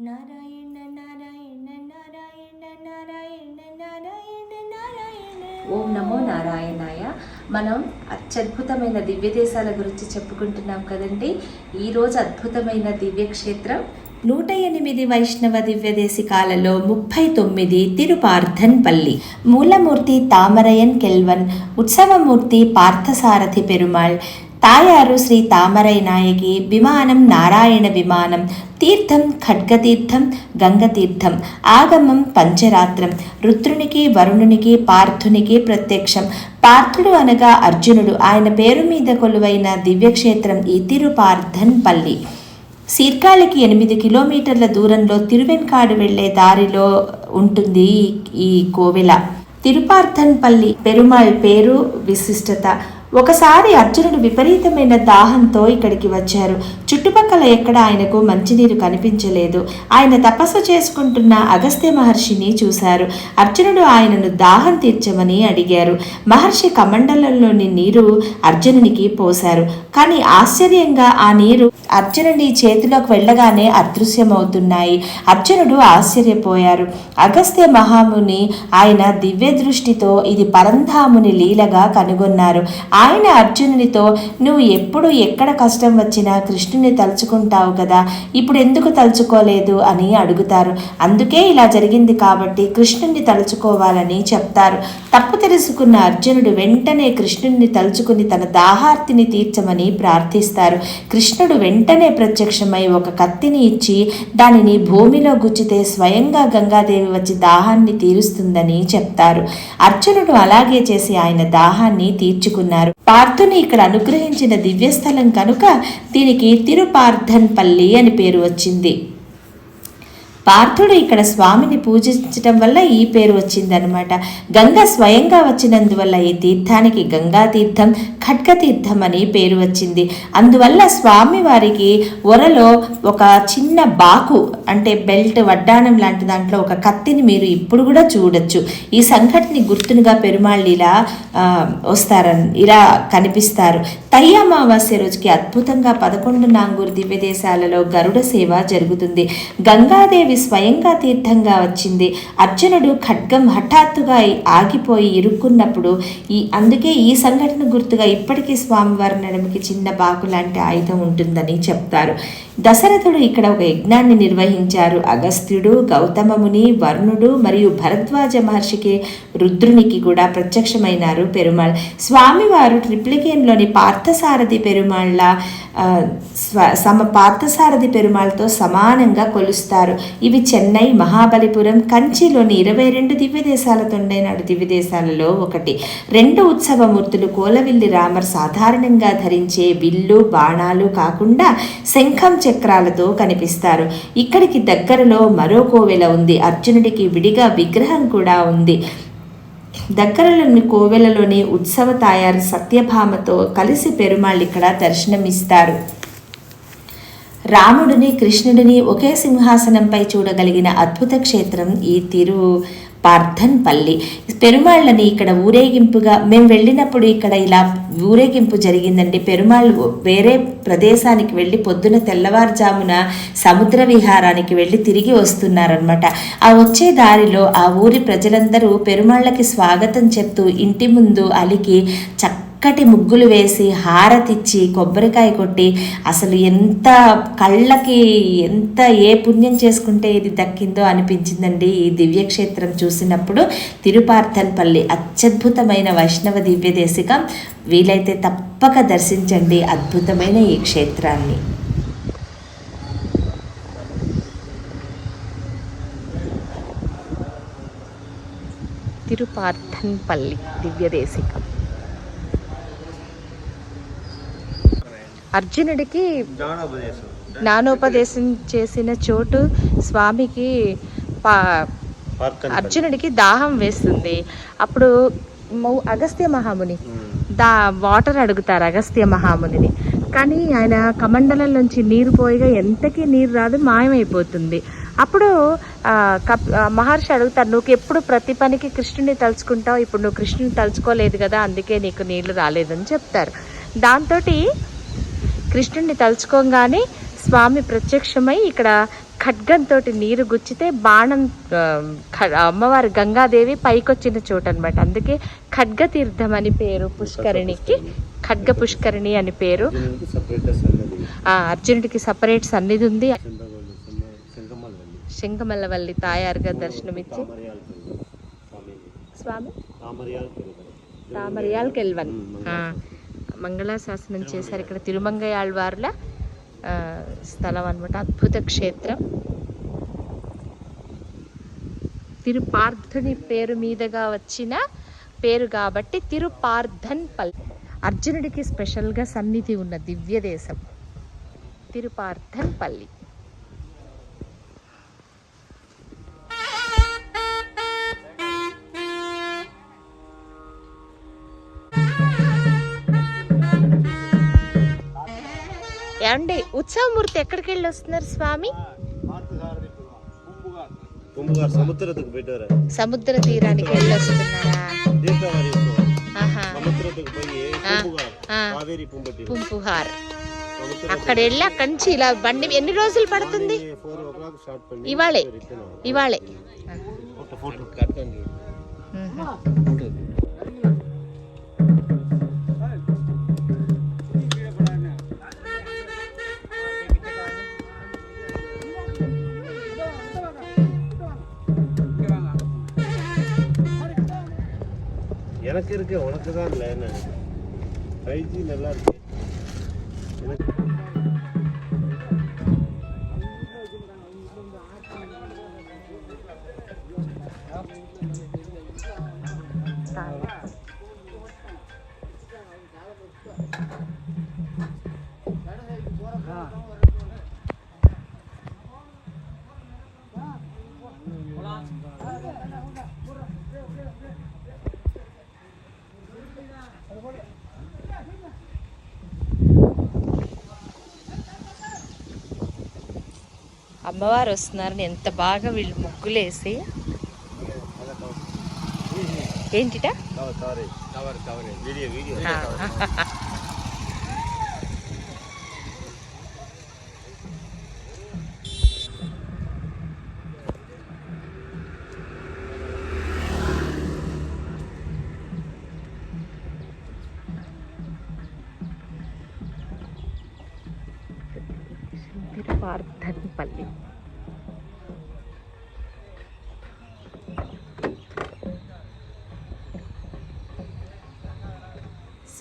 నారాయణ నారాయణ నారాయణ నారాయణ నారాయణ నారాయణ. ఓం నమో నారాయణాయ. మనం అత్యద్భుతమైన దివ్య దేశాల గురించి చెప్పుకుంటున్నాం కదండి. ఈరోజు అద్భుతమైన దివ్యక్షేత్రం నూట ఎనిమిది వైష్ణవ దివ్య దేశికాలలో ముప్పై తొమ్మిది తిరుపార్థన్పల్లి. మూలమూర్తి తామరయన్ కెల్వన్ ఉత్సవమూర్తి పార్థసారథి పెరుమాళ్ తాయారు శ్రీ తామరై నాయకి. విమానం నారాయణ విమానం. తీర్థం ఖడ్గతీర్థం గంగతీర్థం. ఆగమం పంచరాత్రం. రుద్రునికి వరుణునికి పార్థునికి ప్రత్యక్షం. పార్థుడు అనగా అర్జునుడు. ఆయన పేరు మీద కొలువైన దివ్యక్షేత్రం ఈ తిరుపార్థన్పల్లి. సీర్కాళికి ఎనిమిది కిలోమీటర్ల దూరంలో తిరువెన్కాడు వెళ్ళే దారిలో ఉంటుంది ఈ- ఈ కోవెల. తిరుపార్థన్పల్లి. పెరుమాళ్ పేరు విశిష్టత. ఒకసారి అర్జునుడు విపరీతమైన దాహంతో ఇక్కడికి వచ్చారు. చుట్టుపక్కల ఎక్కడ ఆయనకు మంచినీరు కనిపించలేదు. ఆయన తపస్సు చేసుకుంటున్న అగస్త్య మహర్షిని చూశారు. అర్జునుడు ఆయనను దాహం తీర్చమని అడిగారు. మహర్షి కమండలంలోని నీరు అర్జునునికి పోశారు. కానీ ఆశ్చర్యంగా ఆ నీరు అర్జునుడి చేతిలోకి వెళ్ళగానే అదృశ్యమవుతున్నాయి. అర్జునుడు ఆశ్చర్యపోయారు. అగస్త్య మహాముని ఆయన దివ్య దృష్టితో ఇది పరంధాముని లీలగా కనుగొన్నారు. ఆయన అర్జునునితో నువ్వు ఎప్పుడు ఎక్కడ కష్టం వచ్చినా కృష్ణుని తలుచుకుంటావు కదా ఇప్పుడు ఎందుకు తలుచుకోలేదు? అని అడుగుతారు. అందుకే ఇలా జరిగింది కాబట్టి కృష్ణుణ్ణి తలుచుకోవాలని చెప్తారు. తప్పు తెలుసుకున్న అర్జునుడు వెంటనే కృష్ణుణ్ణి తలుచుకుని తన దాహార్తిని తీర్చమని ప్రార్థిస్తారు. కృష్ణుడు వెంటనే ప్రత్యక్షమై ఒక కత్తిని ఇచ్చి దానిని భూమిలో గుచ్చితే స్వయంగా గంగాదేవి వచ్చి దాహాన్ని తీరుస్తుందని చెప్తారు. అర్జునుడు అలాగే చేసి ఆయన దాహాన్ని తీర్చుకున్నారు. పార్థుని ఇక్కడ అనుగ్రహించిన దివ్యస్థలం కనుక దీనికి తిరుపార్థన్పల్లి అని పేరు వచ్చింది. పార్థుడు ఇక్కడ స్వామిని పూజించటం వల్ల ఈ పేరు వచ్చిందనమాట గంగ స్వయంగా వచ్చినందువల్ల ఈ తీర్థానికి గంగా తీర్థం ఖడ్గ తీర్థం అని పేరు వచ్చింది. అందువల్ల స్వామి వారికి ఒరలో ఒక చిన్న బాకు అంటే బెల్ట్ వడ్డాణం లాంటి దాంట్లో ఒక కత్తిని మీరు ఇప్పుడు కూడా చూడొచ్చు. ఈ సంఘటన గుర్తునుగా పెరుమాళ్ళు ఇలా వస్తారని ఇలా కనిపిస్తారు. తై అమావాస్య రోజుకి అద్భుతంగా పదకొండు నాంగూరు దివ్య దేశాలలో గరుడ సేవ జరుగుతుంది. గంగాదేవి స్వయంగా తీర్థంగా వచ్చింది. అర్జునుడు ఖడ్గం హఠాత్తుగా ఆగిపోయి ఇరుక్కున్నప్పుడు ఈ అందుకే ఈ సంఘటన గుర్తుగా ఇప్పటికీ స్వామివారి నడుముకి చిన్న బాకు లాంటి ఆయుధం ఉంటుందని చెప్తారు. దశరథుడు ఇక్కడ ఒక యజ్ఞాన్ని నిర్వహించారు. అగస్త్యుడు గౌతమముని వర్ణుడు మరియు భరద్వాజ మహర్షికి రుద్రునికి కూడా ప్రత్యక్షమైనారు పెరుమాళ్. స్వామివారు ట్రిప్లికేన్లోని పార్థసారథి పెరుమాళ్ళ స్వ సమ పార్థసారథి పెరుమాళ్తో సమానంగా కొలుస్తారు. ఇవి చెన్నై మహాబలిపురం కంచిలోని ఇరవై రెండు దివ్య దేశాల తొండైనాడు దివ్య దేశాలలో ఒకటి. రెండు ఉత్సవమూర్తులు కోలవిల్లి రామర్ సాధారణంగా ధరించే విల్లు బాణాలు కాకుండా శంఖం చక్రాలతో కనిపిస్తారు. ఇక్కడికి దగ్గరలో మరో కోవెల ఉంది. అర్జునుడికి విడిగా విగ్రహం కూడా ఉంది. దగ్గరలోని కోవెలలోని ఉత్సవ తాయారు సత్యభామతో కలిసి పెరుమాళ్ళు ఇక్కడ దర్శనమిస్తారు. రాముడిని కృష్ణుడిని ఒకే సింహాసనంపై చూడగలిగిన అద్భుత క్షేత్రం ఈ తిరు పార్థన్పల్లి. పెరుమాళ్ళని ఇక్కడ ఊరేగింపుగా మేము వెళ్ళినప్పుడు ఇక్కడ ఇలా ఊరేగింపు జరిగిందండి. పెరుమాళ్ళు వేరే ప్రదేశానికి వెళ్ళి పొద్దున తెల్లవారుజామున సముద్ర విహారానికి వెళ్ళి తిరిగి వస్తున్నారనమాట ఆ వచ్చే దారిలో ఆ ఊరి ప్రజలందరూ పెరుమాళ్ళకి స్వాగతం చెప్తూ ఇంటి ముందు అలికి చక్క చక్కటి ముగ్గులు వేసి హారతిచ్చి కొబ్బరికాయ కొట్టి అసలు ఎంత కళ్ళకి ఎంత ఏ పుణ్యం చేసుకుంటే ఇది దక్కిందో అనిపించిందండి ఈ దివ్యక్షేత్రం చూసినప్పుడు. తిరుపార్థన్పల్లి అత్యద్భుతమైన వైష్ణవ దివ్య దేశికం. వీలైతే తప్పక దర్శించండి అద్భుతమైన ఈ క్షేత్రాన్ని. తిరుపార్థన్పల్లి దివ్యదేశికం అర్జునుడికి జ్ఞానోపదేశం. చేసిన చోటు స్వామికి పా అర్జునుడికి దాహం వేస్తుంది. అప్పుడు అగస్త్య మహాముని. దా వాటర్ అడుగుతారు అగస్త్య మహామునిని. కానీ ఆయన కమండలం నుంచి నీరు పోయిగా ఎంతకీ నీరు రాదు మాయమైపోతుంది. అప్పుడు కప్ మహర్షి అడుగుతారు నువ్వు ఎప్పుడు ప్రతి పనికి కృష్ణుని తలుచుకుంటావు? ఇప్పుడు నువ్వు కృష్ణుని తలుచుకోలేదు కదా అందుకే నీకు నీళ్ళు రాలేదని చెప్తారు. దాంతో కృష్ణుడిని తలుచుకోగానే స్వామి ప్రత్యక్షమై ఇక్కడ ఖడ్గంతో నీరు గుచ్చితే బాణం అమ్మవారు గంగాదేవి పైకొచ్చిన చోటు అనమాట అందుకే ఖడ్గ తీర్థం అని పేరు పుష్కరిణికి ఖడ్గ పుష్కరిణి అని పేరు. అర్జునుడికి సపరేట్ సన్నిధి ఉంది. శంఖమల్లవల్లి తాయారుగా దర్శనమిచ్చి. స్వామి? తామరియాల్ కెల్వన్. మంగళాశాసనం చేశారు ఇక్కడ తిరుమంగయాళ్వార్ల స్థలం అనమాట అద్భుత క్షేత్రం. తిరుపార్థుని పేరు మీదుగా వచ్చిన పేరు కాబట్టి తిరుపార్థన్ పల్. అర్జునుడికి స్పెషల్గా సన్నిధి ఉన్న దివ్య దేశం తిరుపార్థన్ పల్లి. ఏమండి ఉత్సవమూర్తి ఎక్కడికి వెళ్ళి వస్తున్నారు స్వామి? సముద్ర తీరానికి వెళ్ళొస్తున్నారా పుంపుహార్. అక్కడ వెళ్ళి అక్కడి నుంచి ఇలా బండి ఎన్ని రోజులు పడుతుంది? ఇవాళే. ఇవాళే. எனக்கு இருக்கு உனக்கு தான் இல்லை என்ன? ஃபைவ் ஜி நல்லா இருக்கு. అమ్మవారు వస్తున్నారని ఎంత బాగా వీళ్ళు ముగ్గులేసి. ఏంటిట? పార్థన్పల్లి